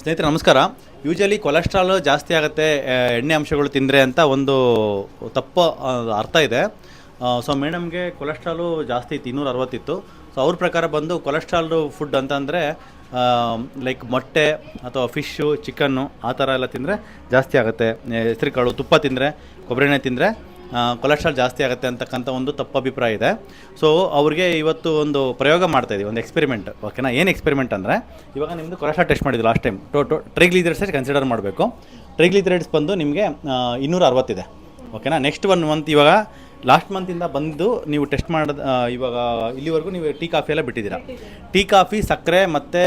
ಸ್ನೇಹಿತರೆ, ನಮಸ್ಕಾರ. Usually cholesterol ಜಾಸ್ತಿ ಆಗುತ್ತೆ ಎಣ್ಣೆ ಅಂಶಗಳು ತಿಂದರೆ ಅಂತ ಒಂದು ತಪ್ಪು ಅರ್ಥ ಇದೆ. ಸೊ ಮೇಡಮ್ಗೆ ಕೊಲೆಸ್ಟ್ರಾಲು ಜಾಸ್ತಿ ಇತ್ತು ಇನ್ನೂರ ಅರವತ್ತಿತ್ತು. ಸೊ ಅವ್ರ ಪ್ರಕಾರ ಬಂದು ಕೊಲೆಸ್ಟ್ರಾಲ್ ಫುಡ್ ಅಂತಂದರೆ ಲೈಕ್ ಮೊಟ್ಟೆ ಅಥವಾ ಫಿಶ್ಶು ಚಿಕನ್ನು ಆ ಥರ ಎಲ್ಲ ತಿಂದರೆ ಜಾಸ್ತಿ ಆಗುತ್ತೆ. ಹೆಸರು ಕಾಳು ತುಪ್ಪ ತಿಂದರೆ, ಕೊಬ್ಬರಿ ಎಣ್ಣೆ ತಿಂದರೆ ಕೊಲೆಸ್ಟ್ರಾಲ್ ಜಾಸ್ತಿ ಆಗುತ್ತೆ ಅಂತಕ್ಕಂಥ ಒಂದು ತಪ್ಪು ಅಭಿಪ್ರಾಯ ಇದೆ. ಸೊ ಅವ್ರಿಗೆ ಇವತ್ತು ಒಂದು ಪ್ರಯೋಗ ಮಾಡ್ತಾ ಇದ್ದೀವಿ ಒಂದು ಎಕ್ಸ್ಪೆರಿಮೆಂಟ್ ಓಕೆನಾ ಏನು ಎಕ್ಸ್ಪೆರಿಮೆಂಟ್ ಅಂದರೆ, ಇವಾಗ ನಿಮ್ಮದು ಕೊಲೆಸ್ಟ್ರಾಲ್ ಟೆಸ್ಟ್ ಮಾಡಿದ್ದು last time to to consider ಮಾಡಬೇಕು. ಟ್ರೈಗ್ಲಿಸರೈಡ್ಸ್ ಬಂದು ನಿಮಗೆ ಇನ್ನೂರ ಅರವತ್ತಿದೆ. ಓಕೆನಾ ನೆಕ್ಸ್ಟ್ ಒನ್ ಮಂತ್ ಇವಾಗ ಲಾಸ್ಟ್ ಮಂತಿಂದ ಬಂದು ನೀವು ಟೆಸ್ಟ್ ಮಾಡೋದು ಇವಾಗ ಇಲ್ಲಿವರೆಗೂ ನೀವು ಟೀ ಕಾಫಿ ಎಲ್ಲ ಬಿಟ್ಟಿದ್ದೀರಾ. ಟೀ ಕಾಫಿ, ಸಕ್ಕರೆ ಮತ್ತು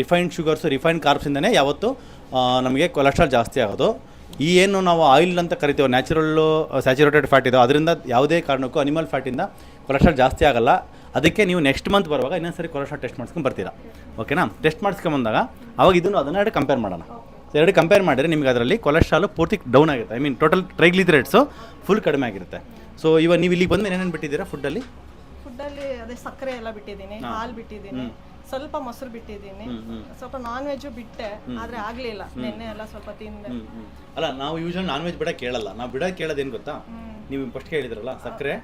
ರಿಫೈನ್ಡ್ ಶುಗರ್ಸು ರಿಫೈನ್ಡ್ ಕಾರ್ಬ್ಸಿಂದನೇ ಯಾವತ್ತು ನಮಗೆ ಕೊಲೆಸ್ಟ್ರಾಲ್ ಜಾಸ್ತಿ ಆಗೋದು. ಈ ಏನು ನಾವು ಆಯಿಲ್ ಅಂತ ಕರಿತೀವಿ ನ್ಯಾಚುರಲ್ಲು ಸ್ಯಾಚುರೇಟೆಡ್ ಫ್ಯಾಟ್ ಇದೆ ಅದರಿಂದ ಯಾವುದೇ ಕಾರಣಕ್ಕೂ ಅನಿಮಲ್ ಫ್ಯಾಟಿಂದ ಕೊಲೆಸ್ಟ್ರಾಲ್ ಜಾಸ್ತಿ ಆಗಲ್ಲ. ಅದಕ್ಕೆ ನೀವು ನೆಕ್ಸ್ಟ್ ಮಂತ್ ಬರುವಾಗ ಇನ್ನೊಂದು ಸರಿ ಕೊಲೆಸ್ಟ್ರಾಲ್ ಟೆಸ್ಟ್ ಮಾಡ್ಸ್ಕೊಂಡು ಬರ್ತೀರಾ. ಓಕೆನಾ ಟೆಸ್ಟ್ ಮಾಡಿಸ್ಕೊಂಬಂದಾಗ ಅವಾಗ ಇದನ್ನು ಅದನ್ನ ಎರಡು ಕಂಪೇರ್ ಮಾಡೋಣ. ಸೊ ಎರಡು ಕಂಪೇರ್ ಮಾಡಿದರೆ ನಿಮಗೆ ಅದರಲ್ಲಿ ಕೊಲೆಸ್ಟ್ರಾಲು ಪೂರ್ತಿ ಡೌನ್ ಆಗುತ್ತೆ. I mean total triglycerides full ಕಡಿಮೆ ಆಗಿರುತ್ತೆ. ಸೊ ಇವಾಗ ನೀವು ಇಲ್ಲಿಗೆ ಬಂದು ಏನೇನು ಬಿಟ್ಟಿದ್ದೀರಾ ಫುಡ್ಡಲ್ಲಿ ಫುಡ್ಡಲ್ಲಿ ಅದೇ ಸಕ್ಕರೆ ಎಲ್ಲ ಬಿಟ್ಟಿದ್ದೀನಿ ಹಾಲು ಬಿಟ್ಟಿದ್ದೀನಿ. ಸ್ವಲ್ಪ ಮೊಸರು ಬಿಟ್ಟಿದ್ದೀನಿ. ಸ್ವಲ್ಪ ನಾನ್ ವೆಜ್ ಬಿಟ್ಟೆ ಆದ್ರೆ ಆಗ್ಲಿಲ್ಲ. ನಿನ್ನೆ ಎಲ್ಲ ಸ್ವಲ್ಪ ತಿಂದೆ. ಅಲ್ಲ ನಾವು ಯೂಶಲ್ ನಾನ್ ವೆಜ್ ಬಿಡ ಕೇಳಲ್ಲ. ನಾವು ಬಿಡ ಕೇಳೋದು ಏನು ಗೊತ್ತಾ ನೀವು ಫಸ್ಟ್ ಹೇಳಿದ್ರಲ್ಲ ಸಕ್ಕರೆ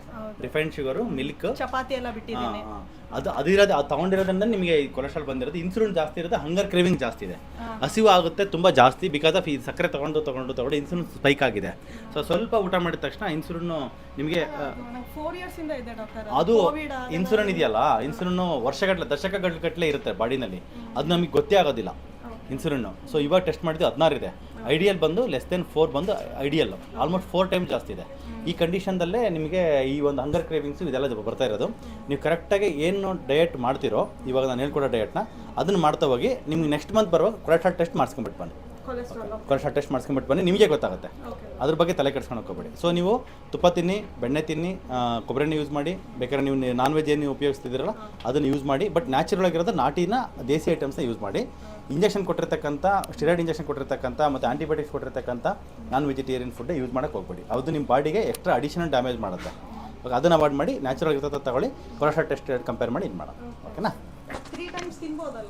ರಿಫೈನ್ಡ್ ಶುಗರು ಮಿಲ್ಕ್ ಚಪಾತಿ ಎಲ್ಲ ಬಿಟ್ಟಿದ್ದೀನಿ. ಅದು ಅದಿರೋದು ಅದು ತಗೊಂಡಿರೋದ್ರಿಂದ ನಿಮಗೆ ಕೊಲೆಸ್ಟ್ರಾಲ್ ಬಂದಿರೋದು. ಇನ್ಸುಲಿನ್ ಜಾಸ್ತಿ ಇರುತ್ತೆ ಹಂಗರ್ ಕ್ರೇವಿಂಗ್ ಜಾಸ್ತಿ ಇದೆ. ಹಸಿವು ಆಗುತ್ತೆ ತುಂಬ ಜಾಸ್ತಿ ಬಿಕಾಸ್ ಆಫ್ ಈ ಸಕ್ಕರೆ ತಗೊಂಡು ತಗೊಂಡು ತಗೊಂಡು ಇನ್ಸುಲಿನ್ ಸ್ಪೈಕ್ ಆಗಿದೆ. ಸೊ ಸ್ವಲ್ಪ ಊಟ ಮಾಡಿದ ತಕ್ಷಣ ಇನ್ಸುಲಿನ್ ನಿಮಗೆ ಅದು ಇನ್ಸುಲಿನ್ ಇದೆಯಲ್ಲ ಇನ್ಸುಲಿನ್ ವರ್ಷಗಟ್ಟಲೆ ದಶಕಗಟ್ಟಲೆ ಇರುತ್ತೆ ಬಾಡಿನಲ್ಲಿ. ಅದು ನಮಗೆ ಗೊತ್ತೇ ಆಗೋದಿಲ್ಲ. ಇನ್ಸುಲಿನ್ ಸೊ ಇವಾಗ ಟೆಸ್ಟ್ ಮಾಡಿದ್ದು ಹದಿನಾರು ಇದೆ. ಐಡಿಯಲ್ ಬಂದು ಲೆಸ್ ದೆನ್ ಫೋರ್ ಬಂದು ಐಡಿಯಲ್ ಆಲ್ಮೋಸ್ಟ್ ಫೋರ್ ಟೈಮ್ ಜಾಸ್ತಿ ಇದೆ. ಈ ಕಂಡೀಷನ್ದಲ್ಲೇ ನಿಮಗೆ ಈ ಒಂದು ಹಂಗರ್ ಕ್ರೇವಿಂಗ್ಸು ಇದೆಲ್ಲ ಬರ್ತಾ ಇರೋದು. ನೀವು ಕರೆಕ್ಟಾಗಿ ಏನು ಡಯಟ್ ಮಾಡ್ತಿರೋ, ಇವಾಗ ನಾನು ಹೇಳ್ಕೊಡೋ ಡಯಟ್ನ ಅದನ್ನು ಮಾಡ್ತಾ ಹೋಗಿ ನಿಮ್ಗೆ ನೆಕ್ಸ್ಟ್ ಮಂತ್ ಬರುವಾಗ ಕೊಲೆಸ್ಟ್ರಾಲ್ ಟೆಸ್ಟ್ ಮಾಡಿಸ್ಕೊಂಬಿಟ್ಟು ಬನ್ನಿ. ಕೊಲೆಸ್ಟ್ರಾಲ್ ಕೊಲೆಸ್ಟ್ರಾಲ್ ಟೆಸ್ಟ್ ಮಾಡ್ಸ್ಕೊಂಡ್ಬಿಟ್ಟು ಬನ್ನಿ ನಿಮಗೆ ಗೊತ್ತಾಗುತ್ತೆ. ಅದ್ರ ಬಗ್ಗೆ ತಲೆ ಕೆಡ್ಸ್ಕೊಳಕ್ಕೆ ಹೋಗ್ಬೇಡಿ ಸೊ ನೀವು ತುಪ್ಪ ತಿನ್ನಿ ಬೆಣ್ಣೆ ತಿನ್ನಿ ಕೊಬ್ಬರಿ ಎಣ್ಣೆ ಯೂಸ್ ಮಾಡಿ ಬೇಕಾದ್ರೆ ನೀವು ನಾನ್ ವೆಜ್ ಏನು ಉಪಯೋಗಿಸ್ತಿದ್ದೀರಲ್ಲ ಅದನ್ನು ಯೂಸ್ ಮಾಡಿ ಬಟ್ ನ್ಯಾಚುರಲ್ ಆಗಿರೋದು ನಾಟಿನ ದೇಸಿ ಐಟಮ್ಸ್ನ ಯೂಸ್ ಮಾಡಿ. ಇಂಜೆಕ್ಷನ್ ಕೊಟ್ಟಿರ್ತಕ್ಕಂಥ ಸ್ಟಿರಾಯ್ಡ್ ಇಂಜೆಕ್ಷನ್ ಕೊಟ್ಟಿರ್ತಕ್ಕಂಥ ಮತ್ತು ಆಂಟಿಬಯೋಟಿಕ್ಸ್ ಕೊಟ್ಟಿರ್ತಕ್ಕಂಥ ನಾನ್ ವೆಜಿಟೇರಿಯನ್ ಫುಡ್ ಯೂಸ್ ಮಾಡೋಕ್ಕೆ ಹೋಗ್ಬೇಡಿ. ಅದು ನಿಮ್ಮ ಬಾಡಿಗೆ ಎಕ್ಸ್ಟ್ರಾ ಅಡಿಷನಲ್ ಡ್ಯಾಮೇಜ್ ಮಾಡುತ್ತೆ. ಇವಾಗ ಅದನ್ನು ಅವಾಯ್ಡ್ ಮಾಡಿ ನ್ಯಾಚುರಲ್ ಇರ್ತದೆ ತಗೊಳ್ಳಿ ಕೊಲೆಸ್ಟ್ರಾಲ್ ಟೆಸ್ಟ್ ಕಂಪೇರ್ ಮಾಡಿ ಇದು ಮಾಡೋಣ ಓಕೆನಾ